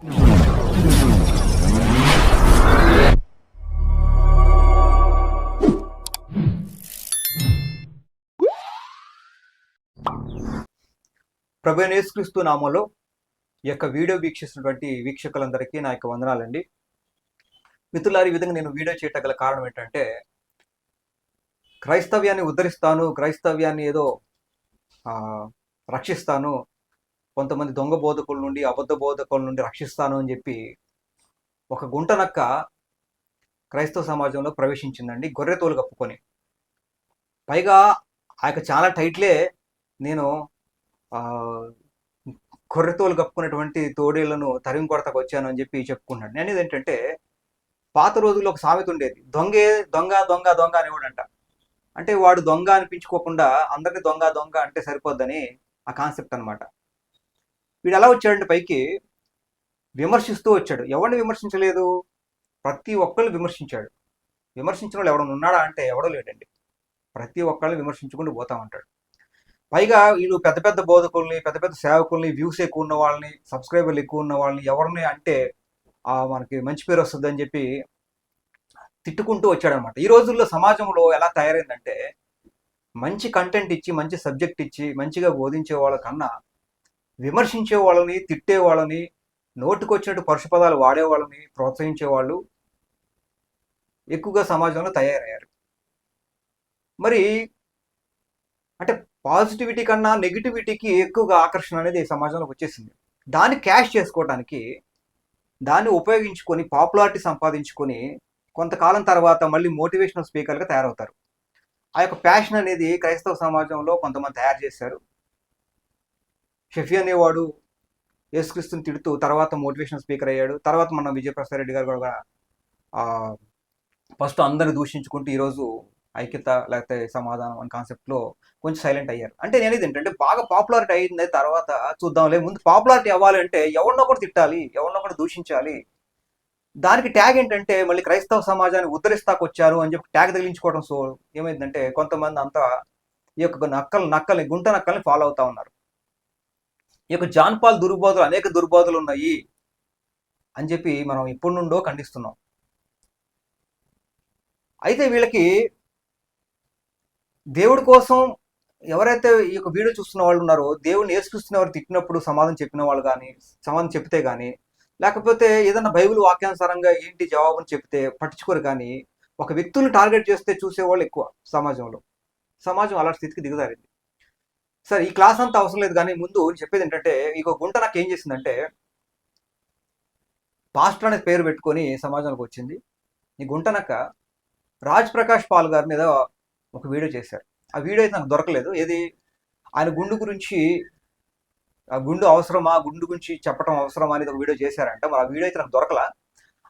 ప్రభు యేసుక్రీస్తు నామంలో ఈ యొక్క వీడియో వీక్షిస్తున్నటువంటి వీక్షకులందరికీ నా యొక్క వందనాలండి. మిత్రులారి విధంగా నేను వీడియో చేయటం గల కారణం ఏంటంటే క్రైస్తవ్యాన్ని ఉద్ధరిస్తాను క్రైస్తవ్యాన్ని ఏదో రక్షిస్తాను కొంతమంది దొంగ బోధకుల నుండి అబద్ధ బోధకుల నుండి రక్షిస్తాను అని చెప్పి ఒక గుంట నక్క క్రైస్తవ సమాజంలో ప్రవేశించిందండి. గొర్రె తోలు కప్పుకొని. పైగా ఆ యొక్క చాలా టైట్లే నేను గొర్రె తోలు కప్పుకున్నటువంటి తోడేళ్ళను తరిమి కొడతకు వచ్చాను అని చెప్పి చెప్పుకున్నాడు నేను ఏంటంటే పాత రోజుల్లో ఒక సామెత ఉండేది. దొంగే దొంగ దొంగ దొంగ అనేవాడంట. అంటే వాడు దొంగ అనిపించుకోకుండా అందరినీ దొంగ దొంగ అంటే సరిపోద్దని ఆ కాన్సెప్ట్ అన్నమాట. వీడు ఎలా వచ్చాడంటే పైకి? విమర్శిస్తూ వచ్చాడు. ఎవరిని విమర్శించలేదు? ప్రతి ఒక్కళ్ళు విమర్శించాడు. విమర్శించిన వాళ్ళు ఎవడన్నా ఉన్నాడా అంటే ఎవడో లేడండి. ప్రతి ఒక్కళ్ళని విమర్శించుకుంటూ పోతా ఉంటాడు. పైగా వీళ్ళు పెద్ద పెద్ద బోధకుల్ని పెద్ద పెద్ద సేవకుల్ని వ్యూస్ ఎక్కువ ఉన్న వాళ్ళని సబ్స్క్రైబర్లు ఎక్కువ ఉన్న వాళ్ళని ఎవరిని అంటే మనకి మంచి పేరు వస్తుందని చెప్పి తిట్టుకుంటూ వచ్చాడనమాట. ఈ రోజుల్లో సమాజంలో ఎలా తయారైందంటే మంచి కంటెంట్ ఇచ్చి మంచి సబ్జెక్ట్ ఇచ్చి మంచిగా బోధించే వాళ్ళకన్నా విమర్శించే వాళ్ళని తిట్టే వాళ్ళని నోటికొచ్చినట్టు పరుష పదాలు వాడే వాళ్ళని ప్రోత్సహించే వాళ్ళు ఎక్కువగా సమాజంలో తయారయ్యారు. మరి అంటే పాజిటివిటీ కన్నా నెగిటివిటీకి ఎక్కువగా ఆకర్షణ అనేది సమాజంలోకి వచ్చేసింది. దాన్ని క్యాష్ చేసుకోవడానికి దాన్ని ఉపయోగించుకొని పాపులారిటీ సంపాదించుకొని కొంతకాలం తర్వాత మళ్ళీ మోటివేషనల్ స్పీకర్గా తయారవుతారు. ఆ యొక్క ప్యాషన్ అనేది క్రైస్తవ సమాజంలో కొంతమంది తయారు చేశారు. షఫీ అనేవాడు యేసుక్రీస్తుని తిడుతూ తర్వాత మోటివేషనల్ స్పీకర్ అయ్యాడు. తర్వాత మన విజయప్రసాద్ రెడ్డి గారు కూడా ఫస్ట్ అందరిని దూషించుకుంటూ ఈరోజు ఐక్యత లేకపోతే సమాధానం అనే కాన్సెప్ట్లో కొంచెం సైలెంట్ అయ్యారు. అంటే నేను ఇది ఏంటంటే బాగా పాపులారిటీ అయింది తర్వాత చూద్దాంలే ముందు పాపులారిటీ అవ్వాలంటే ఎవరినో ఒకటి తిట్టాలి ఎవరినో ఒకటి దూషించాలి. దానికి ట్యాగ్ ఏంటంటే మళ్ళీ క్రైస్తవ సమాజాన్ని ఉద్ధరిస్తాకొచ్చారు అని చెప్పి ట్యాగ్ తగిలించుకోవడం సో ఏమైందంటే కొంతమంది అంతా ఈ యొక్క నక్కలు నక్కల్ని గుంట నక్కల్ని ఫాలో అవుతా ఉన్నారు. ఈ యొక్క జాన్పాల్ దుర్బోధలు అనేక దుర్బోధలు ఉన్నాయి అని చెప్పి మనం ఇప్పటి నుండో ఖండిస్తున్నాం. అయితే వీళ్ళకి దేవుడి కోసం ఎవరైతే ఈ యొక్క వీడియో చూస్తున్న వాళ్ళు ఉన్నారో దేవుడిని ఏసుకృస్తున్న వారు తిట్టినప్పుడు సమాధానం చెప్పిన వాళ్ళు కానీ సమాధానం చెప్తే కానీ లేకపోతే ఏదైనా బైబిల్ వాక్యానుసారంగా ఏంటి జవాబుని చెప్తే పట్టించుకోరు కానీ ఒక వ్యక్తులను టార్గెట్ చేస్తే చూసేవాళ్ళు ఎక్కువ సమాజంలో. సమాజం అలాంటి స్థితికి దిగుదారింది సరే ఈ క్లాస్ అంతా అవసరం లేదు కానీ ముందు చెప్పేది ఏంటంటే ఇక గుంట నాకు ఏం చేసిందంటే పాస్టర్ అనే పేరు పెట్టుకొని సమాజంలోకి వచ్చింది. ఈ గుంటనక్క రాజ్ ప్రకాష్ పాల్ గారి మీద ఒక వీడియో చేశారు. ఆ వీడియో అయితే నాకు దొరకలేదు. ఏది? ఆయన గుండు గురించి ఆ గుండు అవసరమా? గుండు గురించి చెప్పడం అవసరమా అనేది ఒక వీడియో చేశారంట. మరి ఆ వీడియో అయితే నాకు దొరకలా.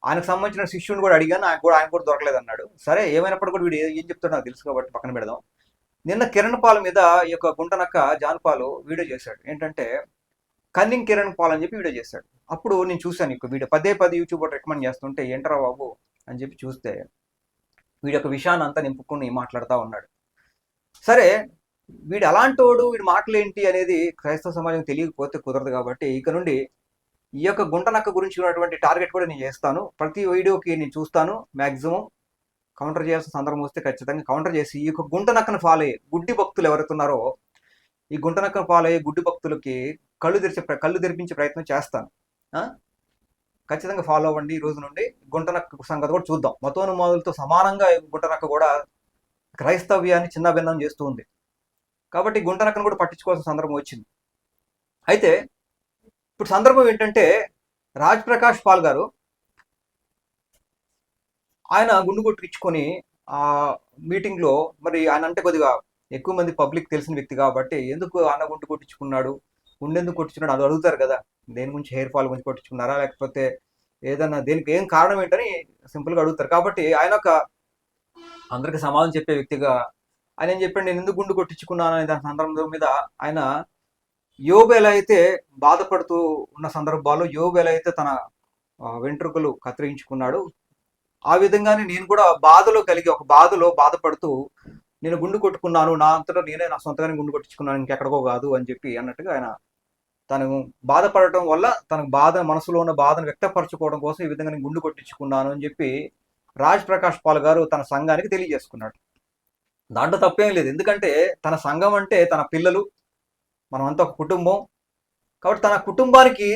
ఆయనకు సంబంధించిన శిష్యుని కూడా అడిగాను. ఆయన కూడా ఆయన కూడా దొరకలేదు అన్నాడు సరే ఏమైనప్పుడు కూడా వీడు ఏం చెప్తాడో నాకు తెలుసు కాబట్టి పక్కన పెడదాం. నిన్న కిరణ్ పాల్ మీద ఈ యొక్క గుంటనక్క జాన్ పాలు వీడియో చేశాడు. ఏంటంటే కన్నింగ్ కిరణ్ పాల్ అని చెప్పి వీడియో చేశాడు. అప్పుడు నేను చూశాను ఇక వీడియో. పదే పదే యూట్యూబ్ రికమెండ్ చేస్తుంటే ఏంటరా బాబు? అని చెప్పి చూస్తే వీడి యొక్క విషయాన్ని అంతా నింపుకుని మాట్లాడుతూ ఉన్నాడు. సరే వీడు అలాంటోడు వీడి మాటలేంటి అనేది క్రైస్తవ సమాజం తెలియకపోతే కుదరదు కాబట్టి ఇక నుండి ఈ యొక్క గుంటనక్క గురించి ఉన్నటువంటి టార్గెట్ కూడా నేను చేస్తాను. ప్రతి వీడియోకి నేను చూస్తాను మ్యాక్సిమం కౌంటర్ చేయాల్సిన సందర్భం వస్తే ఖచ్చితంగా కౌంటర్ చేసి ఈ యొక్క గుంటనక్కను ఫాలో అయ్యే గుడ్డి భక్తులు ఎవరైతున్నారో ఈ గుంటనక్కను ఫాలో అయ్యే గుడ్డి భక్తులకి కళ్ళు తెరిచే ప్ర- కళ్ళు తెరిపించే ప్రయత్నం చేస్తాను. ఖచ్చితంగా ఫాలో అవ్వండి ఈ రోజు నుండి. గుంటనక్క సంగతి కూడా చూద్దాం. మతోనుమాదులతో సమానంగా గుంటనక్క కూడా క్రైస్తవ్యాన్ని చిన్న భిన్నం చేస్తూ ఉంది. కాబట్టి గుంటనక్కను కూడా పట్టించుకోవాల్సిన సందర్భం వచ్చింది. అయితే ఇప్పుడు సందర్భం ఏంటంటే రాజ్ ప్రకాష్ పాల్ గారు ఆయన గుండు కొట్టించుకొని ఆ మీటింగ్లో మరి ఆయన అంటే కొద్దిగా ఎక్కువ మంది పబ్లిక్ తెలిసిన వ్యక్తి కాబట్టి ఎందుకు ఆయన గుండు కొట్టించుకున్నాడు? గుండెందుకు కొట్టించుకున్నాడు? అది అడుగుతారు కదా. దేని గురించి హెయిర్ ఫాల్ గురించి కొట్టించుకున్నారా? లేకపోతే ఏదన్నా దేనికి ఏం కారణం ఏంటని సింపుల్గా అడుగుతారు. కాబట్టి ఆయన ఒక అందరికి సమాధానం చెప్పే వ్యక్తిగా ఆయన ఏం చెప్పాడు? నేను ఎందుకు గుండు కొట్టించుకున్నాను? అనే దాని సందర్భం మీద ఆయన యోబు ఎలా అయితే బాధపడుతూ ఉన్న సందర్భాల్లో యోబు ఎలా అయితే తన వెంట్రుకలు కత్తిరించుకున్నాడు ఆ విధంగానే నేను కూడా బాధలో కలిగి ఒక బాధలో బాధపడుతూ నేను గుండు కొట్టుకున్నాను నా అంతటా నేనే నా సొంతగానే గుండు కొట్టించుకున్నాను ఇంకెక్కడికో కాదు అని చెప్పి అన్నట్టుగా ఆయన తను బాధపడటం వల్ల తన బాధ మనసులో ఉన్న బాధను వ్యక్తపరచుకోవడం కోసం ఈ విధంగా నేను గుండు కొట్టించుకున్నాను అని చెప్పి రాజ్ ప్రకాష్ పాల్ గారు తన సంఘానికి తెలియజేసుకున్నాడు. దాంట్లో తప్పేం లేదు. ఎందుకంటే తన సంఘం అంటే తన పిల్లలు మనమంతా ఒక కుటుంబం. కాబట్టి తన కుటుంబానికి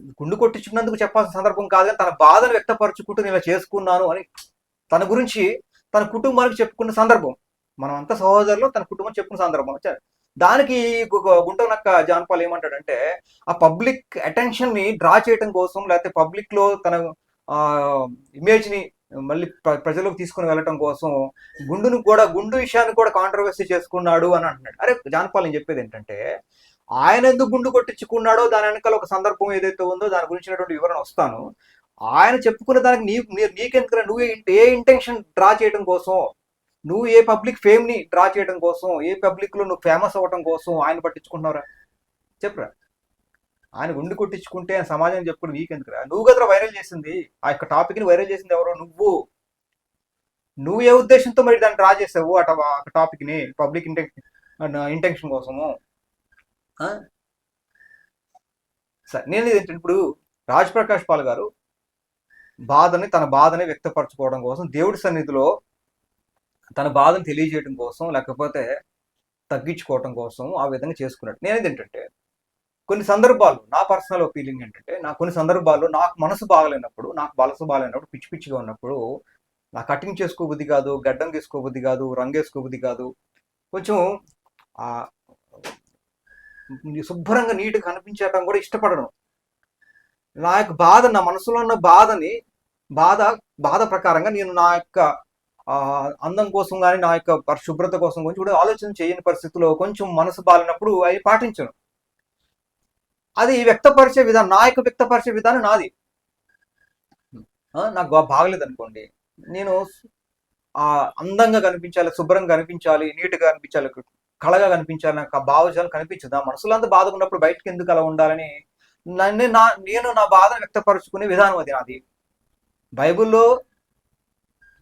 గుండు కొట్టించుకున్నందుకు చెప్పాల్సిన సందర్భం కాదు కానీ తన బాధను వ్యక్తపరచుకుంటూ నేను ఇలా చేసుకున్నాను అని తన గురించి తన కుటుంబానికి చెప్పుకున్న సందర్భం. మనం అంతా సహోదరులు తన కుటుంబం చెప్పుకున్న సందర్భం. దానికి గుంటనక్క జాన్పాల్ ఏమంటాడంటే ఆ పబ్లిక్ అటెన్షన్ని డ్రా చేయడం కోసం లేకపోతే పబ్లిక్లో తన ఆ ఇమేజ్ని మళ్ళీ ప్ర- ప్రజలకు తీసుకుని వెళ్ళటం కోసం గుండును కూడా గుండు విషయాన్ని కూడా కాంట్రవర్సీ చేసుకున్నాడు అని అంటున్నాడు. అరే జాన్పాల్ నేను చెప్పేది ఏంటంటే ఆయన ఎందుకు గుండు కొట్టించుకున్నాడో దాని వెనకాల ఒక సందర్భం ఏదైతే ఉందో దాని గురించినటువంటి వివరణ వస్తాను. ఆయన చెప్పుకున్న దానికి నీ నీకెందుకు నువ్వు ఏ- ఇంటెన్షన్ డ్రా చేయడం కోసం? నువ్వు ఏ పబ్లిక్ ఫేమ్ని డ్రా చేయడం కోసం? ఏ పబ్లిక్లో నువ్వు ఫేమస్ అవ్వడం కోసం ఆయన పట్టించుకుంటున్నావురా? చెప్పరా. ఆయన గుండు కొట్టించుకుంటే ఆయన సమాజం చెప్పుకుని నీకెందుకురా? నువ్వు కదరా వైరల్ చేసింది? ఆ యొక్క టాపిక్ని వైరల్ చేసింది ఎవరో నువ్వు. నువ్వు ఏ ఉద్దేశంతో మరి దాన్ని డ్రా చేసావు? అట ఆ టాపిక్ని పబ్లిక్ ఇంటెన్ ఇంటెన్షన్ కోసము. సరే నేను ఏంటంటే ఇప్పుడు రాజ్ ప్రకాష్ పాల్ గారు బాధని తన బాధని వ్యక్తపరచుకోవడం కోసం దేవుడి సన్నిధిలో తన బాధను తెలియజేయడం కోసం లేకపోతే తగ్గించుకోవడం కోసం ఆ విధంగా చేసుకున్నాడు. నేనేది ఏంటంటే కొన్ని సందర్భాలు నా పర్సనల్ ఫీలింగ్ ఏంటంటే నా కొన్ని సందర్భాల్లో నాకు మనసు బాగలేనప్పుడు నాకు బలసు బాగలేనప్పుడు పిచ్చి పిచ్చిగా ఉన్నప్పుడు నా కటింగ్ చేసుకోబుద్ది కాదు గడ్డం తీసుకోబుద్ది కాదు రంగు వేసుకోబుద్ది కాదు కొంచెం శుభ్రంగా నీట్గా కనిపించడం కూడా ఇష్టపడను. నా యొక్క బాధ నా మనసులో ఉన్న బాధని బాధ బాధ ప్రకారంగా నేను నా యొక్క ఆ, అందం కోసం కానీ నా యొక్క పరిశుభ్రత కోసం కొంచెం కూడా ఆలోచన చేయని పరిస్థితిలో కొంచెం మనసు బాలినప్పుడు అవి పాటించను. అది వ్యక్తపరిచే విధానం నా యొక్క వ్యక్తపరిచే విధానం నాది. నాకు బాగలేదు అనుకోండి నేను ఆ అందంగా కనిపించాలి శుభ్రంగా కనిపించాలి నీట్గా కనిపించాలి కళగా కనిపించాలని నాకు ఆ కనిపించదు? ఆ మనసులో అంతా బాధగా ఉన్నప్పుడు బయటకు ఎందుకు అలా ఉండాలని నన్ను నా నేను నా బాధను వ్యక్తపరచుకునే విధానం అది నాది. బైబిల్లో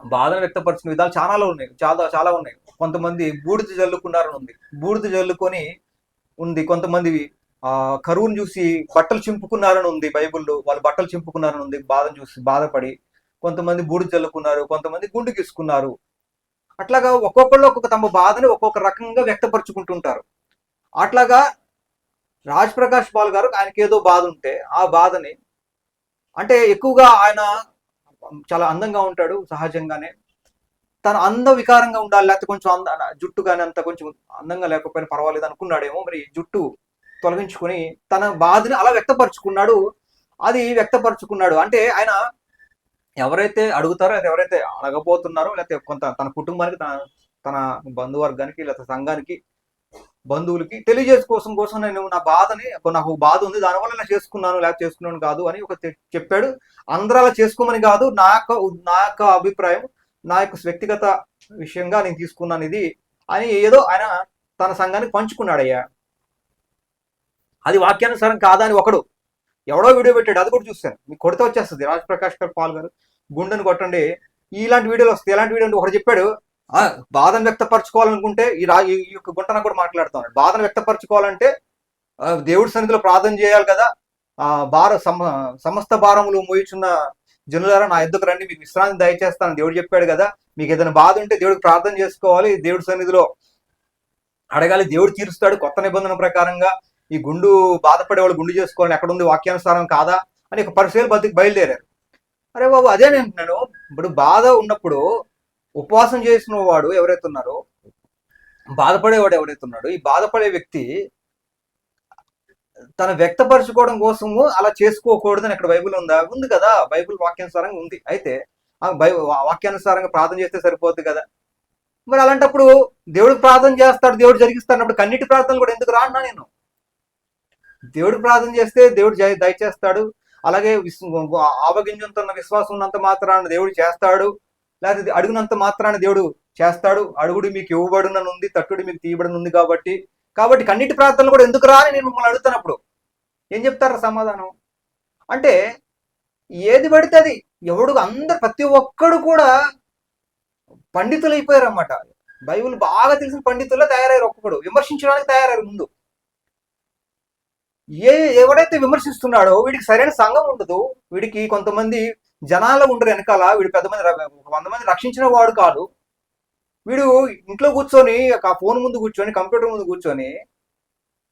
బాధను వ్యక్తపరచుకునే విధాలు చాలా ఉన్నాయి. చాలా చాలా ఉన్నాయి. కొంతమంది బూడిద జల్లుకున్నారని ఉంది. బూడిద జల్లుకొని ఉంది. కొంతమంది ఆ కరువును చూసి బట్టలు చింపుకున్నారని ఉంది బైబిల్లో. వాళ్ళు బట్టలు చింపుకున్నారని ఉంది. బాధను చూసి బాధపడి కొంతమంది బూడిద జల్లుకున్నారు. కొంతమంది గుండు గీసుకున్నారు. అట్లాగా ఒక్కొక్కళ్ళు ఒక్కొక్క తమ బాధని ఒక్కొక్క రకంగా వ్యక్తపరచుకుంటుంటారు. అట్లాగా రాజ్ ప్రకాష్ పాల్ గారు ఆయనకి ఏదో బాధ ఉంటే ఆ బాధని అంటే ఎక్కువగా ఆయన చాలా అందంగా ఉంటాడు సహజంగానే. తన అంద వికారంగా ఉండాలి లేకపోతే కొంచెం అంద జుట్టు కానీ అంత కొంచెం అందంగా లేకపోయినా పర్వాలేదు అనుకున్నాడేమో మరి జుట్టు తొలగించుకొని తన బాధని అలా వ్యక్తపరుచుకున్నాడు. అది వ్యక్తపరుచుకున్నాడు. అంటే ఆయన ఎవరైతే అడుగుతారో అది ఎవరైతే అడగబోతున్నారో లేకపోతే కొంత తన కుటుంబానికి తన తన బంధువర్గానికి లేకపోతే సంఘానికి బంధువులకి తెలియజేసుకోసం కోసం నేను నా బాధని నాకు బాధ ఉంది దానివల్ల నేను చేసుకున్నాను లేకపోతే చేసుకున్నాను కాదు అని ఒక చెప్పాడు. అందరూ అలా చేసుకోమని కాదు నా యొక్క నా యొక్క అభిప్రాయం నా యొక్క వ్యక్తిగత విషయంగా నేను తీసుకున్నాను ఇది అని ఏదో ఆయన తన సంఘానికి పంచుకున్నాడయ్యా. అది వాక్యానుసారం కాదా అని ఒకడు ఎవడో వీడియో పెట్టాడు అది కూడా చూస్తాను మీకు కొడితే వచ్చేస్తుంది. రాజ్ ప్రకాష్ గారు పాల్ గారు. గుండెని కొట్టండి. ఇలాంటి వీడియోలు వస్తాయి. ఎలాంటి వీడియో అంటే ఒకడు చెప్పాడు ఆ, బాధను వ్యక్తపరచుకోవాలనుకుంటే ఈ రా ఈ యొక్క గుంటన కూడా మాట్లాడుతాను బాధను వ్యక్తపరచుకోవాలంటే ఆ, దేవుడి సన్నిధిలో ప్రార్థన చేయాలి కదా. ఆ భార సమ సమస్త భారములు మోయిచున్న జనులారా నా ఎద్దుకు రండి. మీకు విశ్రాంతి దయచేస్తాను దేవుడు చెప్పాడు కదా. మీకు ఏదైనా బాధ ఉంటే దేవుడికి ప్రార్థన చేసుకోవాలి. దేవుడి సన్నిధిలో అడగాలి. దేవుడు తీరుస్తాడు కొత్త నిబంధన ప్రకారంగా. ఈ గుండు బాధపడే వాళ్ళు గుండు చేసుకోవాలి ఎక్కడ ఉంది వాక్యానుసారం కాదా అని ఒక పరిశీలన బతికి బయలుదేరారు. అరే బాబు అదే నేను ఇప్పుడు బాధ ఉన్నప్పుడు ఉపవాసం చేసిన వాడు ఎవరైతే ఉన్నారో బాధపడేవాడు ఎవరైతే ఉన్నాడో ఈ బాధపడే వ్యక్తి తన వ్యక్తపరచుకోవడం కోసము అలా చేసుకోకూడదని అక్కడ బైబిల్ ఉందా? ఉంది కదా. బైబిల్ వాక్యానుసారంగా ఉంది. అయితే బై వాక్యానుసారంగా ప్రార్థన చేస్తే సరిపోద్ది కదా. మరి అలాంటప్పుడు దేవుడు ప్రార్థన చేస్తాడు దేవుడు జరిగిస్తాడు కన్నిటి ప్రార్థనలు కూడా ఎందుకు రాన్నా నేను? దేవుడు ప్రార్థన చేస్తే దేవుడు దయచేస్తాడు. అలాగే విస్- ఆవగింజంతో ఉన్న విశ్వాసం ఉన్నంత మాత్రాన దేవుడు చేస్తాడు. లేకపోతే అడుగునంత మాత్రాన దేవుడు చేస్తాడు. అడుగుడు మీకు ఇవ్వబడునని ఉంది తట్టుడు మీకు తీయబడిన ఉంది కాబట్టి. కాబట్టి కన్నిటి ప్రార్థనలు కూడా ఎందుకు రాని నేను మిమ్మల్ని అడుగుతున్నప్పుడు? ఏం చెప్తారా సమాధానం? అంటే ఏది పడితే అది ఎవడు అందరు ప్రతి ఒక్కడు కూడా పండితులు అయిపోయారు అన్నమాట బైబిల్ బాగా తెలిసిన పండితుల్లో తయారయ్యారు ఒక్కొక్కడు. విమర్శించడానికి తయారయ్యారు ముందు. ఏ ఎవడైతే విమర్శిస్తున్నాడో వీడికి సరైన సంఘం ఉండదు. వీడికి కొంతమంది జనాలు ఉండరు వెనకాల. వీడు పెద్ద మంది వంద మంది రక్షించిన వాడు కాదు. వీడు ఇంట్లో కూర్చొని ఒక ఫోన్ ముందు కూర్చొని కంప్యూటర్ ముందు కూర్చొని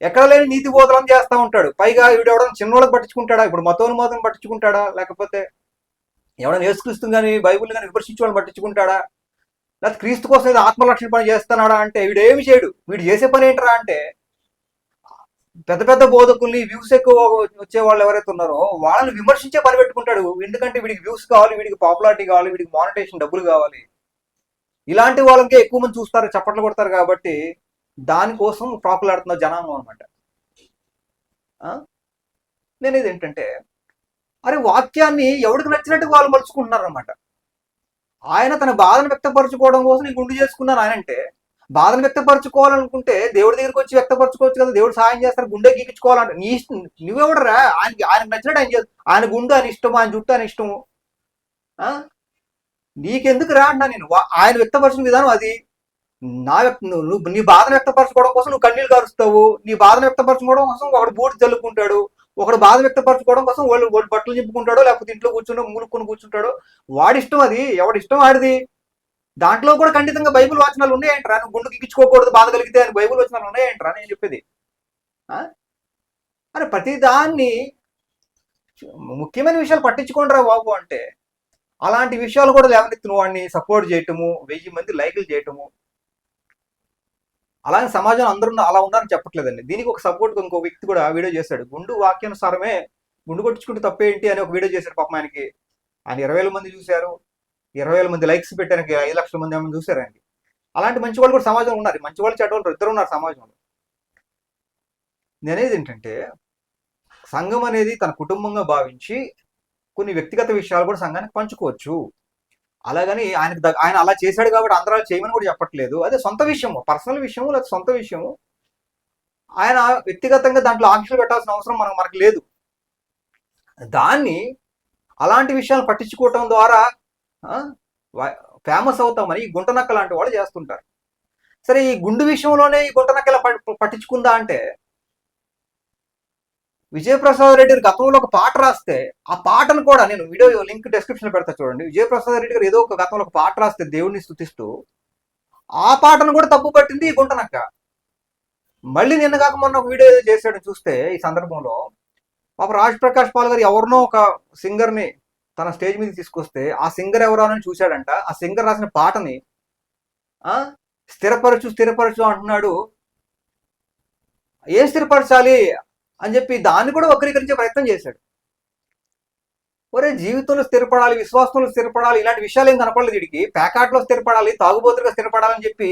ఎక్కడ లేని నీతి బోధనం చేస్తా ఉంటాడు. పైగా వీడు ఎవడన్నా చిన్నోళ్ళకి పట్టించుకుంటాడా? ఇప్పుడు మతోన్మాదం పట్టించుకుంటాడా? లేకపోతే ఎవడన్నా యేసుక్రీస్తు కానీ బైబుల్ కానీ విమర్శించే వాళ్ళని పట్టించుకుంటాడా? లేకపోతే క్రీస్తు కోసం ఏదో ఆత్మలక్షణ పని చేస్తున్నాడా అంటే వీడు ఏమి చేయడు. వీడు చేసే పని ఏంటరా అంటే పెద్ద పెద్ద బోధకుల్ని వ్యూస్ ఎక్కువ వచ్చే వాళ్ళు ఎవరైతే ఉన్నారో వాళ్ళని విమర్శించే పని పెట్టుకుంటాడు. ఎందుకంటే వీడికి వ్యూస్ కావాలి వీడికి పాపులారిటీ కావాలి వీడికి మానిటేషన్ డబ్బులు కావాలి. ఇలాంటి వాళ్ళకే ఎక్కువ మంది చూస్తారు చప్పట్లు కొడతారు కాబట్టి దానికోసం ప్రాకులాడుతున్న జనాంగం అనమాట నేను ఇది ఏంటంటే అరే వాక్యాన్ని ఎవరికి నచ్చినట్టు వాళ్ళు మలుచుకుంటున్నారు అనమాట ఆయన తన బాధను వ్యక్తపరచుకోవడం కోసం నేను గుండు చేసుకున్నాను ఆయన అంటే బాధను వ్యక్తపరచుకోవాలనుకుంటే దేవుడి దగ్గరికి వచ్చి వ్యక్తపరచుకోవచ్చు కదా. దేవుడు సాయం చేస్తారు. గుండె గీకించుకోవాలంటే. నీ ఇష్టం నువ్వెవడరా? ఆయనకి ఆయనకు నచ్చినట్టు ఆయన చేస్తా ఆయన గుండు అని ఇష్టం ఆయన జుట్టు అని ఇష్టము. ఆ? నీకెందుకు రా అంటున్నా నేను ఆయన వ్యక్తపరిచిన విధానం అది. నా వ్యక్త నువ్వు నీ బాధను వ్యక్తపరచుకోవడం కోసం నువ్వు కన్నీళ్ళు కరుస్తావు. నీ బాధను వ్యక్తపరచుకోవడం కోసం ఒకడు బూట్ చల్లుకుంటాడు. ఒకడు బాధ వ్యక్తపరచుకోవడం కోసం వాళ్ళు వాళ్ళు బట్టలు చెప్పుకుంటాడో లేకపోతే ఇంట్లో కూర్చుంటో మూలుకొని కూర్చుంటాడో వాడిష్టం అది. ఎవడిష్టం వాడిది? దాంట్లో కూడా ఖండితంగా బైబిల్ వచనాలు ఉన్నాయంటరా? నువ్వు గుండు గిచ్చుకోకూడదు బాధ కలిగితే అని బైబిల్ వచనాలు ఉన్నాయంటరా నేను చెప్పేది? ఆ? అరే ప్రతి దాన్ని ముఖ్యమైన విషయాలు పట్టించుకోండిరా బాబు అంటే అలాంటి విషయాలు కూడా లేవనెత్తిన వాడిని సపోర్ట్ చేయటము వెయ్యి మంది లైకులు చేయటము. అలాగే సమాజం అందరూ అలా ఉన్నారని చెప్పట్లేదండి. దీనికి ఒక సపోర్ట్ ఇంకో వ్యక్తి కూడా వీడియో చేశాడు. గుండు వాక్యానుసారమే గుండు కొట్టించుకుంటే తప్పేంటి అని ఒక వీడియో చేశాడు పాపం ఆయనకి. ఆయన ఇరవై వేల మంది చూశారు. ఇరవై వేల మంది లైక్స్ పెట్టడానికి ఐదు లక్షల మంది ఏమైనా చూసారండి? అలాంటి మంచి వాళ్ళు కూడా సమాజంలో ఉన్నారు. మంచి వాళ్ళు చెడ్డవాళ్ళు ఇద్దరు ఉన్నారు సమాజంలో. నేనేది ఏంటంటే సంఘం అనేది తన కుటుంబంగా భావించి కొన్ని వ్యక్తిగత విషయాలు కూడా సంఘానికి పంచుకోవచ్చు. అలాగని ఆయనకు ఆయన అలా చేశాడు కాబట్టి అందరూ చేయమని కూడా చెప్పట్లేదు. అదే సొంత విషయము పర్సనల్ విషయము లేదా సొంత విషయము ఆయన వ్యక్తిగతంగా దాంట్లో ఆంక్షలు పెట్టాల్సిన అవసరం మనకు మనకు లేదు. దాన్ని అలాంటి విషయాలు పట్టించుకోవటం ద్వారా ఫేమస్ అవుతామని ఈ గుంటనక్క లాంటి వాళ్ళు చేస్తుంటారు. సరే ఈ గుండు విషయంలోనే ఈ గుంటనక్క ఇలా పట్టించుకుందా అంటే విజయప్రసాద్ రెడ్డి గారు గతంలో ఒక పాట రాస్తే ఆ పాటను కూడా నేను వీడియో లింక్ డిస్క్రిప్షన్ పెడతా చూడండి. విజయప్రసాద్ రెడ్డి గారు ఏదో ఒక గతంలో ఒక పాట రాస్తే దేవుడిని స్థుతిస్తూ ఆ పాటను కూడా తప్పు పట్టింది ఈ గుంటనక్క మళ్ళీ నిన్న కాక మొన్న ఒక వీడియో ఏదో చేశాడు చూస్తే ఈ సందర్భంలో పాప రాజ్ ప్రకాష్ పాల్ గారు ఎవరినో ఒక సింగర్ని తన స్టేజ్ మీద తీసుకొస్తే ఆ సింగర్ ఎవరో అని చూశాడంట. ఆ సింగర్ రాసిన పాటని ఆ స్థిరపరచు స్థిరపరచు అంటున్నాడు. ఏం స్థిరపరచాలి అని చెప్పి దాన్ని కూడా వక్రీకరించే ప్రయత్నం చేశాడు. ఒరే జీవితంలో స్థిరపడాలి విశ్వాసంలో స్థిరపడాలి ఇలాంటి విషయాలు ఏం కనపడలేదు వీడికి. ప్యాకాట్లో స్థిరపడాలి తాగుబోతులుగా స్థిరపడాలని చెప్పి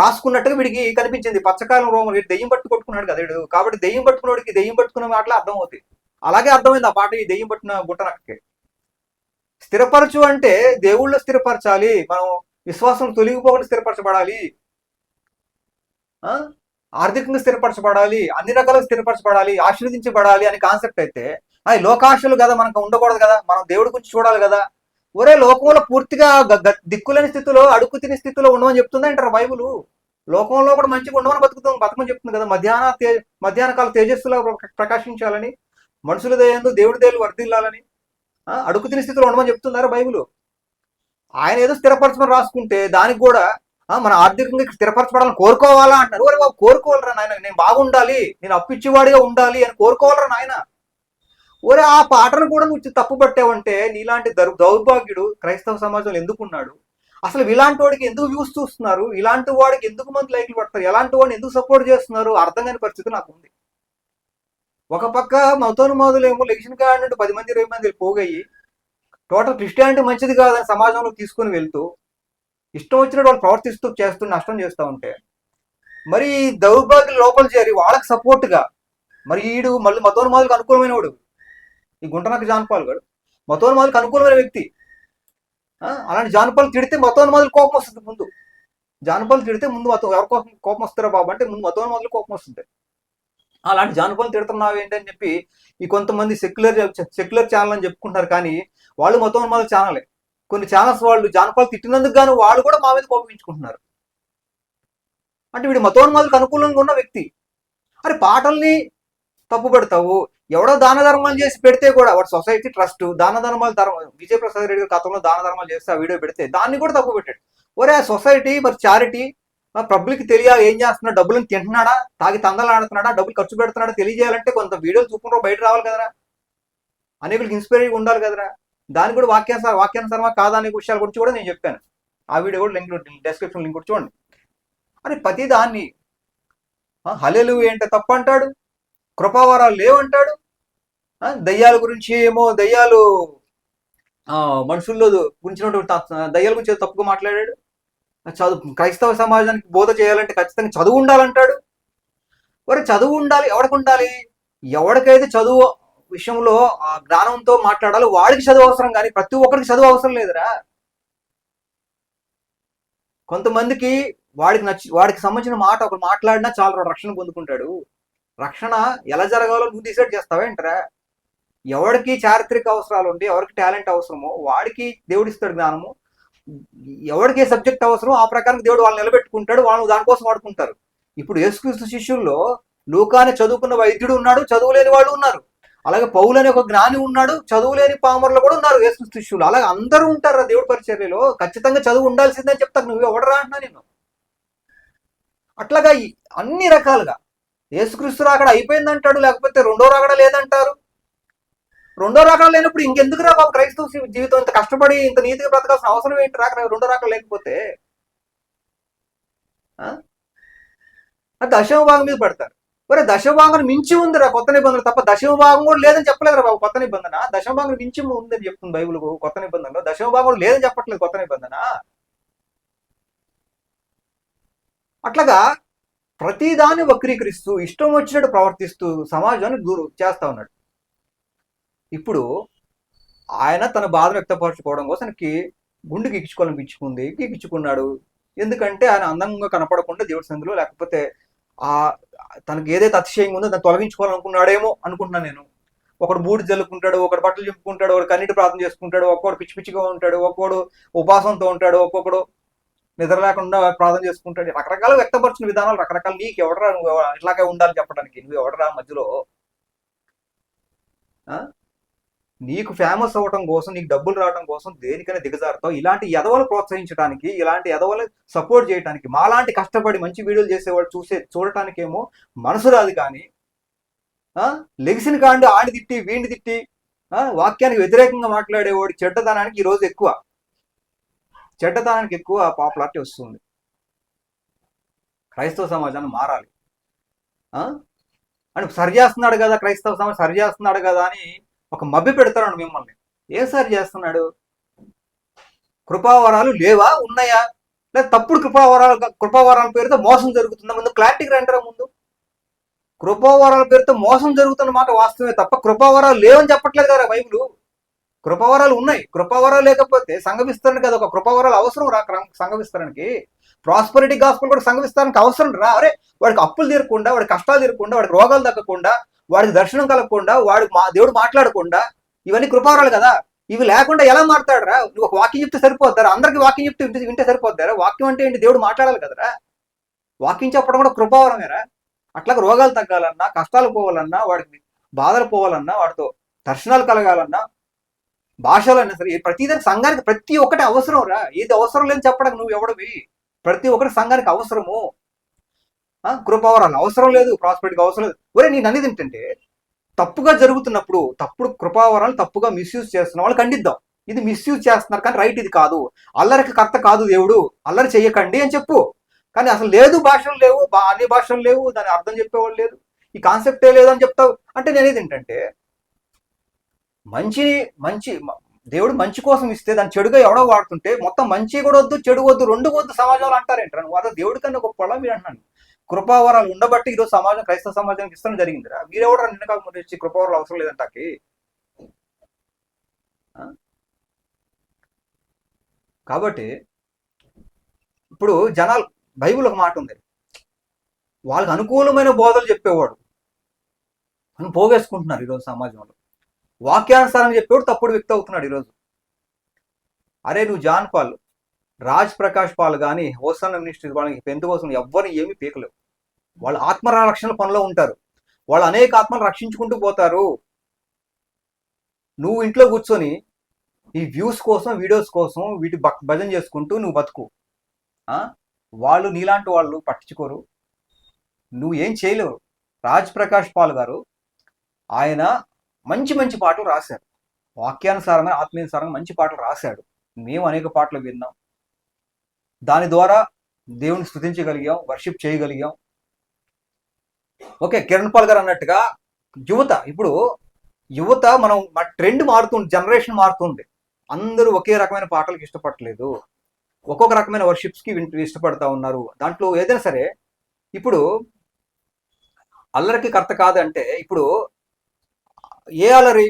రాసుకున్నట్టుగా వీడికి కనిపించింది. పచ్చకాలం రోమం వీడు దెయ్యం పట్టు కొట్టుకున్నాడు కదా వీడు. కాబట్టి దెయ్యం పట్టుకున్నోడికి దెయ్యం పట్టుకున్న మాటలు అర్థం అవుతాయి అలాగే అర్థమైంది ఆ పాట ఈ దెయ్యం పట్టిన గుట్టనక్కకి. స్థిరపరచు అంటే దేవుళ్ళు స్థిరపరచాలి. మనం విశ్వాసం తొలగిపోకుండా స్థిరపరచబడాలి. ఆ? ఆర్థికంగా స్థిరపరచబడాలి. అన్ని రకాలుగా స్థిరపరచబడాలి. ఆశీర్వదించబడాలి అని కాన్సెప్ట్ అయితే అది లోకాశలు కదా మనకు ఉండకూడదు కదా? మనం దేవుడి గురించి చూడాలి కదా? ఒరే లోకంలో పూర్తిగా దిక్కులేని స్థితిలో అడుగు తిని స్థితిలో ఉండమని చెప్తుందా అంటారు బైబుల్? లోకంలో కూడా మంచిగా ఉండమని బతుకుతాం బతకమని చెప్తుంది కదా? మధ్యాహ్న తే మధ్యాహ్న కాల తేజస్సులో ప్రకాశించాలని మనుషుల దయందు దేవుడి దయలు వర్ధిల్లాలని అడుగు తిని స్థితిలో ఉండమని చెప్తున్నారు బైబుల్. ఆయన ఏదో స్థిరపరచమని రాసుకుంటే దానికి కూడా మన ఆర్థికంగా స్థిరపరచబడాలని కోరుకోవాలా అంటారు అరే బాబు కోరుకోవాలరా నాయన నేను బాగుండాలి నేను అప్పిచ్చేవాడిగా ఉండాలి అని కోరుకోవాలరా నాయన. ఒరే ఆ పాటను కూడా నువ్వు తప్పు పట్టావంటే నీలాంటి దౌ దౌర్భాగ్యుడు క్రైస్తవ సమాజంలో ఎందుకున్నాడు? అసలు ఇలాంటి వాడికి ఎందుకు వ్యూస్ చూస్తున్నారు? ఇలాంటి వాడికి ఎందుకు మంది లైక్లు పడతారు? ఎలాంటి వాడిని ఎందుకు సపోర్ట్ చేస్తున్నారు? అర్థం కాని పరిస్థితి నాకు ఉంది. ఒక పక్క మతోన్మాదులు ఏమో లెక్షన్ కాడినట్టు పది మంది ఇరవై మంది పోగయ్యి టోటల్ క్రిస్టియానిటీ మంచిది కాదని సమాజంలో తీసుకుని వెళ్తూ ఇష్టం వచ్చినట్టు వాళ్ళు ప్రవర్తిస్తూ చేస్తూ నష్టం చేస్తూ ఉంటే మరి ఈ దౌర్భాగ్యులు లోపల చేరి వాళ్ళకి సపోర్ట్గా మరి ఈడు మళ్ళీ మతోన్మాదులకు అనుకూలమైన వాడు ఈ గుంటనక్క జాన్పాల్ గారు మతోన్మాదులకు అనుకూలమైన వ్యక్తి. ఆ, అలాంటి జానపాలు తిడితే మతోన్మాదులు కోపం వస్తుంది ముందు. జానపాలు తిడితే ముందు మతం ఎవరి కోపం కోపం వస్తారా బాబు అంటే ముందు మతోన్మాదులు కోపం వస్తుంది. అలాంటి జానపాలు తిడుతున్నావు ఏంటని చెప్పి ఈ కొంతమంది సెక్యులర్ సెక్యులర్ ఛానల్ అని చెప్పుకుంటారు కానీ వాళ్ళు మతోన్మాదుల ఛానలే. కొన్ని ఛానల్స్ వాళ్ళు జానపాలు తిట్టినందుకు గాను వాళ్ళు కూడా మా మీద కోపించుకుంటున్నారు అంటే వీడు మతోన్మాదులకు అనుకూలంగా ఉన్న వ్యక్తి. అరే పాటల్ని తప్పు పెడతావు. ఎవడో దాన ధర్మాలు చేసి పెడితే కూడా వాడు సొసైటీ ట్రస్ట్ దాన ధర్మాలు ధర్మ విజయప్రసాద్ రెడ్డి గారి గతంలో దాన ధర్మాలు చేస్తే ఆ వీడియో పెడితే దాన్ని కూడా తప్పు పెట్టాడు. ఒరే ఆ సొసైటీ మరి చారిటీ పబ్లిక్ తెలియాలి ఏం చేస్తున్నాడు? డబ్బులు తింటున్నాడా? తాగి తందలు ఆడుతున్నాడా? డబ్బులు ఖర్చు పెడుతున్నాడా? తెలియజేయాలంటే కొంత వీడియోలు చూపుకుంటూ బయట రావాలి కదరా. అనేకులకి ఇన్స్పైర్ ఉండాలి కదరా. దాన్ని కూడా వాక్యానుసార వాక్యానుసారమా కాదా అనే విషయాల గురించి కూడా నేను చెప్పాను. ఆ వీడియో కూడా లింక్ డెస్క్రిప్షన్ లింక్ కూడా చూడండి. అని ప్రతి దాన్ని హలేలు ఏంటో తప్పు అంటాడు? కృపావరాలు లేవంటాడు ఆ, దయ్యాల గురించి ఏమో దయ్యాలు ఆ, మనుషుల్లో గురించినటువంటి దయ్యాల గురించి తప్పుగా మాట్లాడాడు? చదువు క్రైస్తవ సమాజానికి బోధ చేయాలంటే ఖచ్చితంగా చదువు ఉండాలంటాడు. మరి చదువు ఉండాలి ఎవరికి ఉండాలి? ఎవరికైతే చదువు విషయంలో ఆ జ్ఞానంతో మాట్లాడాలో వాడికి చదువు అవసరం కానీ ప్రతి ఒక్కరికి చదువు అవసరం లేదురా. కొంతమందికి వాడికి నచ్చి వాడికి సంబంధించిన మాట ఒకరు మాట్లాడినా చాలా రక్షణ పొందుకుంటాడు. రక్షణ ఎలా జరగాలో నువ్వు డిసైడ్ చేస్తావేంటరా ఎవరికి చారిత్రక అవసరాలు ఉంటే ఎవరికి టాలెంట్ అవసరమో వాడికి దేవుడిస్తాడు జ్ఞానము. ఎవరికి ఏ సబ్జెక్ట్ అవసరం ఆ ప్రకారం దేవుడు వాళ్ళని నిలబెట్టుకుంటాడు వాళ్ళు దానికోసం వాడుకుంటారు. ఇప్పుడు యేసుక్రీస్తు శిష్యుల్లో లోకాన్ని చదువుకున్న వైద్యుడు ఉన్నాడు చదువు లేని వాళ్ళు ఉన్నారు. అలాగే పౌలు అనే ఒక జ్ఞాని ఉన్నాడు చదువు లేని పామర్లు కూడా ఉన్నారు యేసుక్రీస్తు శిష్యులు. అలాగే అందరూ ఉంటారు దేవుడి పరిచర్యలో ఖచ్చితంగా చదువు ఉండాల్సిందని చెప్తాను నువ్వు ఎవడరా అంటున్నా నేను. అట్లాగా అన్ని రకాలుగా యేసుక్రీస్తు రాకడ అయిపోయిందంటాడు లేకపోతే రెండో రాకడ లేదంటారు? రెండో రకం లేనప్పుడు ఇంకెందుకు రా బాబు? క్రైస్తవ జీవితం ఇంత కష్టపడి ఇంత నీతిగా బ్రతకాల్సిన అవసరం ఏంటి? రాక రెండో రకం లేకపోతే. ఆ? దశమ భాగం మీద పడతారు. మరి దశమ భాగం మించి ఉందిరా కొత్త నిబంధన తప్ప దశమ భాగం కూడా లేదని చెప్పలేదురా బాబు కొత్త నిబంధన. దశమ భాగం మించి ఉందని చెప్తుంది బైబుల్ కొత్త నిబంధనలో. దశమ భాగం కూడా లేదని చెప్పట్లేదు కొత్త నిబంధన. అట్లాగా ప్రతిదాన్ని వక్రీకరిస్తూ ఇష్టం వచ్చినట్టు ప్రవర్తిస్తూ సమాజాన్ని దూరం చేస్తా ఉన్నాడు. ఇప్పుడు ఆయన తన బాధను వ్యక్తపరచుకోవడం కోసం ఆయనకి గుండెకి ఇచ్చుకోవాలనిపించుకుంది గీకించుకున్నాడు. ఎందుకంటే ఆయన అందంగా కనపడకుండా దేవుడి సందులో లేకపోతే ఆ తనకి ఏదైతే అతిశయంగా ఉందో దాన్ని తొలగించుకోవాలనుకున్నాడేమో అనుకుంటున్నాను నేను. ఒకడు బూడి జల్లుకుంటాడు ఒకడు బట్టలు చెప్పుకుంటాడు ఒకడు కన్నీటి ప్రార్థన చేసుకుంటాడు ఒక్కొక్కడు పిచ్చి పిచ్చిగా ఉంటాడు ఒక్కొక్కడు ఉపాసంతో ఉంటాడు ఒక్కొక్కడు నిద్ర లేకుండా ప్రార్థన చేసుకుంటాడు. రకరకాల వ్యక్తపరిచిన విధానాలు రకరకాల నీకు ఎవడరా నువ్వు ఇట్లాగే ఉండాలి చెప్పడానికి నువ్వు ఎవడరా మధ్యలో? ఆ? నీకు ఫేమస్ అవ్వడం కోసం నీకు డబ్బులు రావడం కోసం దేనికైనా దిగజారుతావు. ఇలాంటి ఎదవలు ప్రోత్సహించడానికి ఇలాంటి ఎదవలు సపోర్ట్ చేయడానికి మాలాంటి కష్టపడి మంచి వీడియోలు చేసేవాళ్ళు చూసే చూడటానికేమో మనసు రాదు కానీ ఆ? లెగిసిన కాండి ఆడి తిట్టి వీడిని తిట్టి వాక్యానికి వ్యతిరేకంగా మాట్లాడేవాడి చెడ్డతనానికి ఈరోజు ఎక్కువ. చెడ్డతనానికి ఎక్కువ పాపులారిటీ వస్తుంది. క్రైస్తవ సమాజాన్ని మారాలి. ఆ? అని సరి చేస్తున్నాడు కదా క్రైస్తవ సమాజం సరి చేస్తున్నాడు కదా అని ఒక మభ్య పెడతాడు మిమ్మల్ని. ఏం సరి చేస్తున్నాడు? కృపావరాలు లేవా? ఉన్నాయా? లేదా తప్పుడు కృపావరాలు కృపావరాల పేరుతో మోసం జరుగుతుందా? ముందు క్లారిటీకి రంటారా ముందు. కృపావరాల పేరుతో మోసం జరుగుతున్న మాట వాస్తవమే తప్ప కృపావరాలు లేవని చెప్పట్లేదు కదా బైబిల్. కృపావరాలు ఉన్నాయి. కృపావరాలు లేకపోతే సంఘ కదా ఒక కృపావరాలు అవసరం రా క్రమ- ప్రాస్పరిటీ గాస్పుల్ కూడా సంఘ అవసరం రా. అరే వాడికి అప్పులు తీరకుండా వాడి కష్టాలు తీరకుండా వాడికి రోగాలు తగ్గకుండా వాడికి దర్శనం కలగకుండా వాడు మా దేవుడు మాట్లాడకుండా ఇవన్నీ కృపావరాలు కదా. ఇవి లేకుండా ఎలా మాట్లాడరా? నువ్వు ఒక వాక్యం చెప్తే సరిపోద్దారా అందరికి వాక్యం చెప్తే వింటే వింటే సరిపోద్దారా వాక్యం అంటే ఏంటి? దేవుడు మాట్లాడాలి కదరా వాక్యం చెప్పడం కూడా కృపావరమేరా అట్లాగే రోగాలు తగ్గాలన్నా కష్టాలు పోవాలన్నా వాడికి బాధలు పోవాలన్నా వాడితో దర్శనాలు కలగాలన్నా భాషలన్నా సరే ప్రతిదాని సంఘానికి ప్రతి ఒక్కటి అవసరం రా. ఏది అవసరం లేని చెప్పడానికి నువ్వు ఎవడవి? ప్రతి ఒక్కటి సంఘానికి అవసరము. ఆ, కృపావరాలు అవసరం లేదు ప్రాస్పెక్ట్గా అవసరం లేదు. ఒరే నేను అనేది ఏంటంటే తప్పుగా జరుగుతున్నప్పుడు తప్పుడు కృపావరాలు తప్పుగా మిస్యూజ్ చేస్తున్న వాళ్ళు ఖండిద్దాం ఇది మిస్యూజ్ చేస్తున్నారు కానీ రైట్ ఇది కాదు. అల్లరికి కర్త కాదు దేవుడు. అల్లరి చెయ్యకండి అని చెప్పు. కానీ అసలు లేదు భాషలు లేవు అన్ని భాషలు లేవు దాని అర్థం చెప్పేవాళ్ళు లేదు ఈ కాన్సెప్టే లేదు అని చెప్తావు. అంటే నేనేది ఏంటంటే మంచి మంచి దేవుడు మంచి కోసం ఇస్తే దాన్ని చెడుగా ఎవడో వాడుతుంటే మొత్తం మంచి కూడా వద్దు చెడు వద్దు రెండు వద్దు సమాజంలో అంటారేంటారు? నువ్వు అదే దేవుడి కన్నా గొప్ప మీరు అంటున్నాను కృపావరాలు ఉండబట్టి ఈరోజు సమాజం క్రైస్తవ సమాజానికి ఇష్టం జరిగిందిరా. మీరెవడరా నిన్న కాక ముందు వచ్చి కృపావరాలు అవసరం లేదంటాకి ఆ? కాబట్టి ఇప్పుడు జనాలు బైబిల్ ఒక మాట ఉంది. వాళ్ళకి అనుకూలమైన బోధలు చెప్పేవాడు. అని పోగేసుకుంటున్నారు ఈరోజు సమాజంలో. వాక్యానుసారం చెప్పేవాడు తప్పుడు వ్యక్తి అవుతున్నాడు ఈరోజు. అరే నువ్వు John Paul Raj Prakash Paul కానీ హోసన్ మినిస్ట్రీ వాళ్ళకి పెంతు కోసం ఎవ్వరు ఏమీ పీకలేవు. వాళ్ళు ఆత్మరక్షణ పనిలో ఉంటారు. వాళ్ళు అనేక ఆత్మలు రక్షించుకుంటూ పోతారు. నువ్వు ఇంట్లో కూర్చొని ఈ వ్యూస్ కోసం వీడియోస్ కోసం వీటి భజన చేసుకుంటూ నువ్వు బతుకు. ఆ? వాళ్ళు నీలాంటి వాళ్ళు పట్టించుకోరు. నువ్వు ఏం చేయలేవు. రాజ్ ప్రకాష్ పాల్ గారు ఆయన మంచి మంచి పాటలు రాశారు. వాక్యానుసారమైన ఆత్మీయానుసారంగా మంచి పాటలు రాశాడు. మేము అనేక పాటలు విన్నాం. దాని ద్వారా దేవుని స్థుతించగలిగాం వర్షిప్ చేయగలిగాం. ఓకే కిరణ్ పాల్ గారు అన్నట్టుగా యువత ఇప్పుడు యువత మనం మన ట్రెండ్ మారుతుంది జనరేషన్ మారుతుంది. అందరూ ఒకే రకమైన పాటలకు ఇష్టపడట్లేదు. ఒక్కొక్క రకమైన వర్షిప్స్కి ఇష్టపడతా ఉన్నారు. దాంట్లో ఏదైనా సరే ఇప్పుడు అల్లరికి కర్త కాదంటే ఇప్పుడు ఏ అల్లరి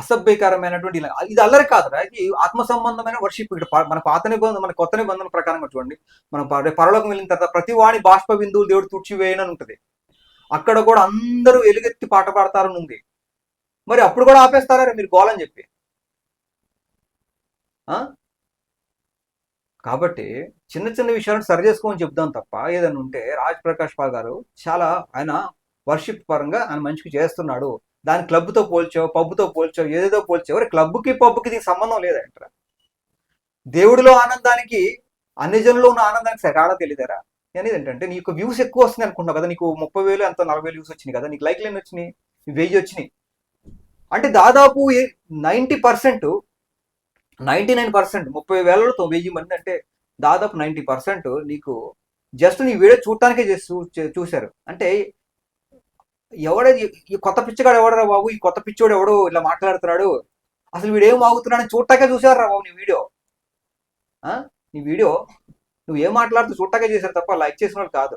అసభ్యకరమైనటువంటి ఇది అల్లరి కాదురా ఇది ఆత్మ సంబంధమైన వర్షిప్ ఇక్కడ మన పాత నిబంధన మన కొత్త నిబంధన ప్రకారంగా చూడండి. మనం పరలోకం వెళ్ళిన తర్వాత ప్రతి వాణి బాష్ప బిందువులు దేవుడు తుడిచివేయనని ఉంటుంది. అక్కడ కూడా అందరూ ఎలుగెత్తి పాట పాడతారని ఉంది. మరి అప్పుడు కూడా ఆపేస్తారా? మీరు గోలని చెప్పి. ఆ? కాబట్టి చిన్న చిన్న విషయాలను సరి చేసుకోమని చెప్దాం తప్ప ఏదైనా ఉంటే రాజ్ ప్రకాష్ పాల్ గారు చాలా ఆయన వర్షిప్ పరంగా ఆయన మంచికి చేస్తున్నాడు. దాని క్లబ్తో పోల్చావు పబ్తో పోల్చావు ఏదేదో పోల్చావు. మరి క్లబ్కి పబ్కి దీనికి సంబంధం లేదంటారా. దేవుడిలో ఆనందానికి అన్ని జనులు ఉన్న ఆనందానికి సగాడా తెలియదారా? అనేది ఏంటంటే నీకు వ్యూస్ ఎక్కువ వస్తుంది అనుకుంటున్నావు కదా నీకు ముప్పై వేలు ఎంత నలభై వేలు వ్యూస్ వచ్చినాయి కదా నీకు లైక్లు ఎన్ని వచ్చినాయి వెయ్యి వచ్చినాయి. అంటే దాదాపు ninety percent ninety nine percent ముప్పై వేలలో వెయ్యి మంది అంటే దాదాపు నైంటీ పర్సెంట్ నీకు జస్ట్ నీ వీడియో చూడటానికే చేస్తూ చూశారు. అంటే ఎవడే ఈ- కొత్త పిచ్చగాడు ఎవడరా బాబు? ఈ కొత్త పిచ్చోడు ఎవడో ఇలా మాట్లాడుతున్నాడు? అసలు వీడు ఏం వాగుతున్నాడని చూడటాకే చూసారా బాబు నీ వీడియో? ఆ? నీ వీడియో నువ్వు ఏం మాట్లాడుతూ చుట్టగా చేశారు తప్ప లైక్ చేసిన వాళ్ళు కాదు.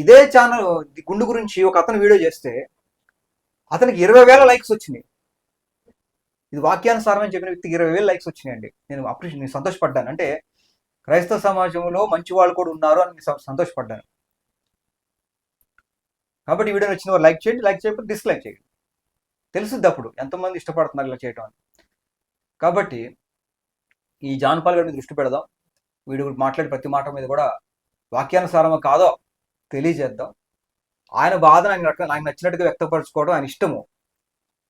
ఇదే ఛానల్ గుండు గురించి ఒక అతను వీడియో చేస్తే అతనికి ఇరవై వేల లైక్స్ వచ్చినాయి. ఇది వాక్యానుసారం అని చెప్పిన వ్యక్తికి ఇరవై వేల లైక్స్ వచ్చినాయండి. నేను అప్రిషియేట్ నేను సంతోషపడ్డాను. అంటే క్రైస్తవ సమాజంలో మంచి వాళ్ళు కూడా ఉన్నారు అని సంతోషపడ్డాను. కాబట్టి వీడియో నచ్చిన వారు లైక్ చేయండి లైక్ చేయకపోతే డిస్లైక్ చేయండి. తెలుసుద్ది అప్పుడు ఎంతమంది ఇష్టపడుతున్నారు ఇలా చేయటం అని. కాబట్టి ఈ జాన్ పాల్ గారి మీద దృష్టి పెడదాం. వీడు మాట్లాడే ప్రతి మాట మీద కూడా వాక్యానుసారమో కాదో తెలియజేద్దాం. ఆయన బాధను ఆయన ఆయన నచ్చినట్టుగా వ్యక్తపరచుకోవడం ఆయన ఇష్టము.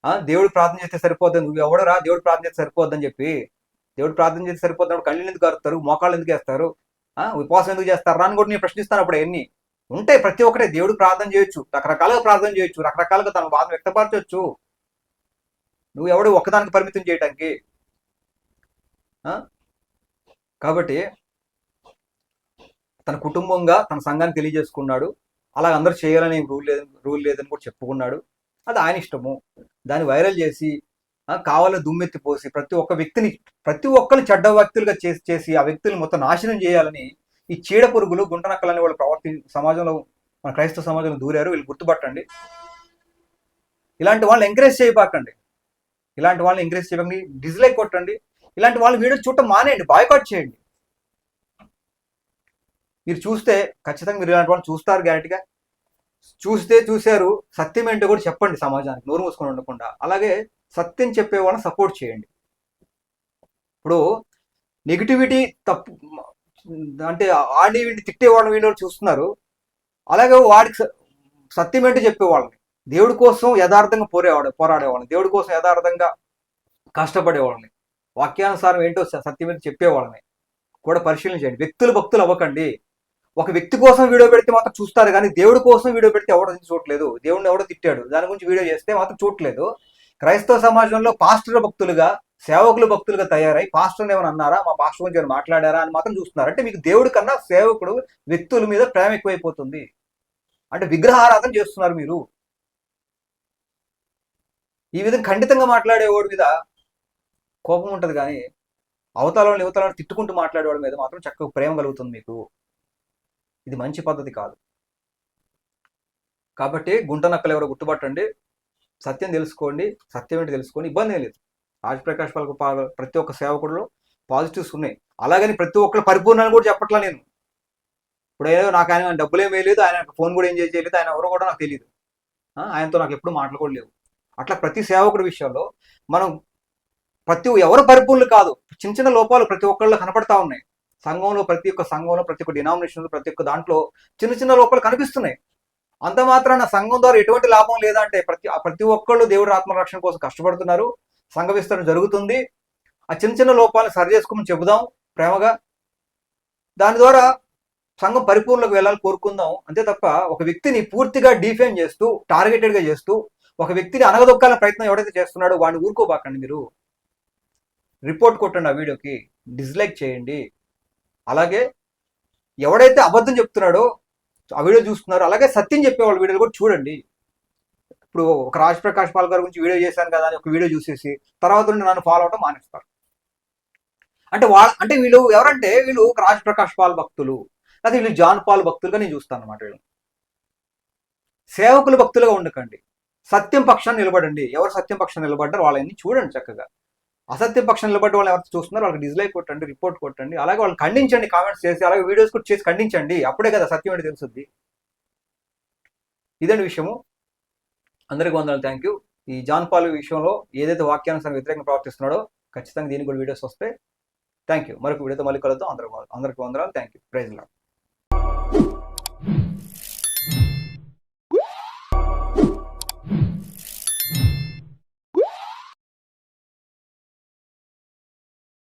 ఆ, దేవుడు ప్రార్థన చేస్తే సరిపోద్ది నువ్వు ఎవడరా? దేవుడు ప్రార్థన చేస్తే సరిపోద్దని చెప్పి దేవుడు ప్రార్థన చేస్తే సరిపోద్ది కళ్ళు ఎందుకు కరుతారు మోకాళ్ళు ఎందుకు వేస్తారు? ఆ, ఉపవాసం ఎందుకు చేస్తారు? అని కూడా నేను ప్రశ్నిస్తాను అప్పుడు ఎన్ని ఉంటాయి ప్రతి ఒక్కటే దేవుడు ప్రార్థన చేయొచ్చు. రకరకాలుగా ప్రార్థన చేయొచ్చు. రకరకాలుగా తన బాధను వ్యక్తపరచవచ్చు నువ్వు ఎవడు ఒక్కదానికి పరిమితం చేయటానికి? ఆ? కాబట్టి తన కుటుంబంగా తన సంఘాన్ని తెలియజేసుకున్నాడు. అలా అందరూ చేయాలని రూల్ లేదు రూల్ లేదని కూడా చెప్పుకున్నాడు. అది ఆయన ఇష్టము. దాన్ని వైరల్ చేసి కావాలని దుమ్మెత్తి పోసి ప్రతి ఒక్క వ్యక్తిని ప్రతి ఒక్కరిని చెడ్డ వ్యక్తులుగా చేసి చేసి ఆ వ్యక్తులను మొత్తం నాశనం చేయాలని ఈ చీడ పురుగులు గుంటనక్కలని వాళ్ళు ప్రవర్తి సమాజంలో మన క్రైస్తవ సమాజంలో దూరారు. వీళ్ళు గుర్తుపట్టండి. ఇలాంటి వాళ్ళని ఎంకరేజ్ చేయబాకండి. ఇలాంటి వాళ్ళని ఎంకరేజ్ చేయకండి. డిజ్లైక్ కొట్టండి. ఇలాంటి వాళ్ళ వీడియో చూడటం మానేయండి. బాయ్కాట్ చేయండి. మీరు చూస్తే ఖచ్చితంగా మీరు ఇలాంటి వాళ్ళు చూస్తారు గ్యారెంటీగా చూస్తే చూశారు సత్యం ఏంటో కూడా చెప్పండి సమాజానికి నోరు మూసుకొని ఉండకుండా. అలాగే సత్యం చెప్పే వాళ్ళని సపోర్ట్ చేయండి. ఇప్పుడు నెగిటివిటీ తప్పు అంటే ఆడి వీడిని తిట్టే వాళ్ళని వీళ్ళు చూస్తున్నారు? అలాగే వాడికి సత్యం ఏంటో చెప్పేవాళ్ళని దేవుడి కోసం యథార్థంగా పోరేవాడు పోరాడేవాళ్ళని దేవుడి కోసం యథార్థంగా కష్టపడేవాళ్ళని వాక్యానుసారం ఏంటో సత్యం ఏంటో చెప్పేవాళ్ళని కూడా పరిశీలన చేయండి. వ్యక్తులు భక్తులు అవ్వకండి. ఒక వ్యక్తి కోసం వీడియో పెడితే మాత్రం చూస్తారు కానీ దేవుడి కోసం వీడియో పెడితే ఎవడో చూడట్లేదు. దేవుడిని ఎవడో తిట్టాడు. దాని గురించి వీడియో చేస్తే మాత్రం చూడలేదు క్రైస్తవ సమాజంలో పాస్టర్ భక్తులుగా సేవకులు భక్తులుగా తయారై పాస్టర్ని ఏమైనా అన్నారా? మా పాస్టర్ గురించి ఏమైనా మాట్లాడారా అని మాత్రం చూస్తున్నారు. అంటే మీకు దేవుడి కన్నా సేవకుడు వ్యక్తుల మీద ప్రేమ ఎక్కువైపోతుంది. అంటే విగ్రహారాధన చేస్తున్నారు మీరు. ఈ విధంగా ఖండితంగా మాట్లాడేవాడి మీద కోపం ఉంటుంది కానీ అవతల యువతలను తిట్టుకుంటూ మాట్లాడేవాడి మీద మాత్రం చక్కగా ప్రేమ కలుగుతుంది మీకు. ఇది మంచి పద్ధతి కాదు. కాబట్టి గుంట నక్కలు ఎవరో గుర్తుపట్టండి? సత్యం తెలుసుకోండి సత్యం ఏంటి తెలుసుకోండి ఇబ్బంది ఏం లేదు. రాజప్రకాష్ వాళ్ళకు ప్రతి ఒక్క సేవకుడులో పాజిటివ్స్ ఉన్నాయి. అలాగని ప్రతి ఒక్కరు పరిపూర్ణాన్ని కూడా చెప్పట్లా నేను. ఇప్పుడు ఏదో నాకు ఆయన డబ్బులు ఏం వేయలేదు ఆయన ఫోన్ కూడా ఏం చేయలేదు ఆయన ఎవరో కూడా నాకు తెలియదు. ఆయనతో నాకు ఎప్పుడు మాటలు కూడా లేవు. అట్లా ప్రతి సేవకుడి విషయంలో మనం ప్రతి ఎవరు పరిపూర్ణులు కాదు చిన్న చిన్న లోపాలు ప్రతి ఒక్కళ్ళు కనపడతా ఉన్నాయి. సంఘంలో ప్రతి ఒక్క సంఘంలో ప్రతి ఒక్క డినామినేషన్లో ప్రతి ఒక్క దాంట్లో చిన్న చిన్న లోపాలు కనిపిస్తున్నాయి. అంత మాత్రాన సంఘం ద్వారా ఎటువంటి లాభం లేదంటే ప్రతి ప్రతి ఒక్కళ్ళు దేవుడి ఆత్మరక్షణ కోసం కష్టపడుతున్నారు. సంఘ విస్తరణ జరుగుతుంది. ఆ చిన్న చిన్న లోపాలను సరి చేసుకోమని చెబుదాం ప్రేమగా. దాని ద్వారా సంఘం పరిపూర్ణకు వెళ్ళాలని కోరుకుందాం. అంతే తప్ప ఒక వ్యక్తిని పూర్తిగా డిఫైన్ చేస్తూ టార్గెటెడ్గా చేస్తూ ఒక వ్యక్తిని అనగదొక్కాలని ప్రయత్నం ఎవడైతే చేస్తున్నాడో వాడిని ఊరుకోబాకండి మీరు. రిపోర్ట్ కొట్టండి ఆ వీడియోకి. డిస్లైక్ చేయండి. అలాగే ఎవడైతే అబద్ధం చెప్తున్నాడో ఆ వీడియో చూస్తున్నారు అలాగే సత్యం చెప్పేవాళ్ళ వీడియోలు కూడా చూడండి. ఇప్పుడు ఒక రాజ్ ప్రకాష్ పాల్ గారి గురించి వీడియో చేశాను కదా అని ఒక వీడియో చూసేసి తర్వాత నుండి నన్ను ఫాలో అవడం మానేస్తారు. అంటే వాళ్ళ అంటే వీళ్ళు ఎవరంటే వీళ్ళు ఒక రాజ్ ప్రకాష్ పాల్ భక్తులు లేదా వీళ్ళు జాన్ పాల్ భక్తులుగా నేను చూస్తాను అనమాట వీళ్ళు సేవకులు భక్తులుగా ఉండకండి. సత్యం పక్షాన్ని నిలబడండి. ఎవరు సత్యం పక్షాన్ని నిలబడ్డారు వాళ్ళని చూడండి చక్కగా. అసత్య పక్షం నిలబడి వాళ్ళు ఎవరు చూస్తున్నారో వాళ్ళకి డిస్లైక్ కొట్టండి రిపోర్ట్ కొట్టండి అలాగే వాళ్ళు ఖండించండి కామెంట్స్ చేసి అలాగే వీడియోస్ కూడా చేసి ఖండించండి. అప్పుడే కదా సత్యం ఏంటి తెలుస్తుంది ఇదండి విషయము. అందరికీ వందలు థ్యాంక్ యూ ఈ జాన్ పాల్ విషయంలో ఏదైతే వాక్యానుసారం వ్యతిరేకంగా ప్రవర్తిస్తున్నాడో ఖచ్చితంగా దీనికి కూడా వీడియోస్ వస్తాయి. థ్యాంక్ యూ మరొక వీడియోతో మళ్ళీ కలుద్దాం. అందరికి అందరికి వందరాలు థ్యాంక్ యూ ప్రైజ్ లాడ్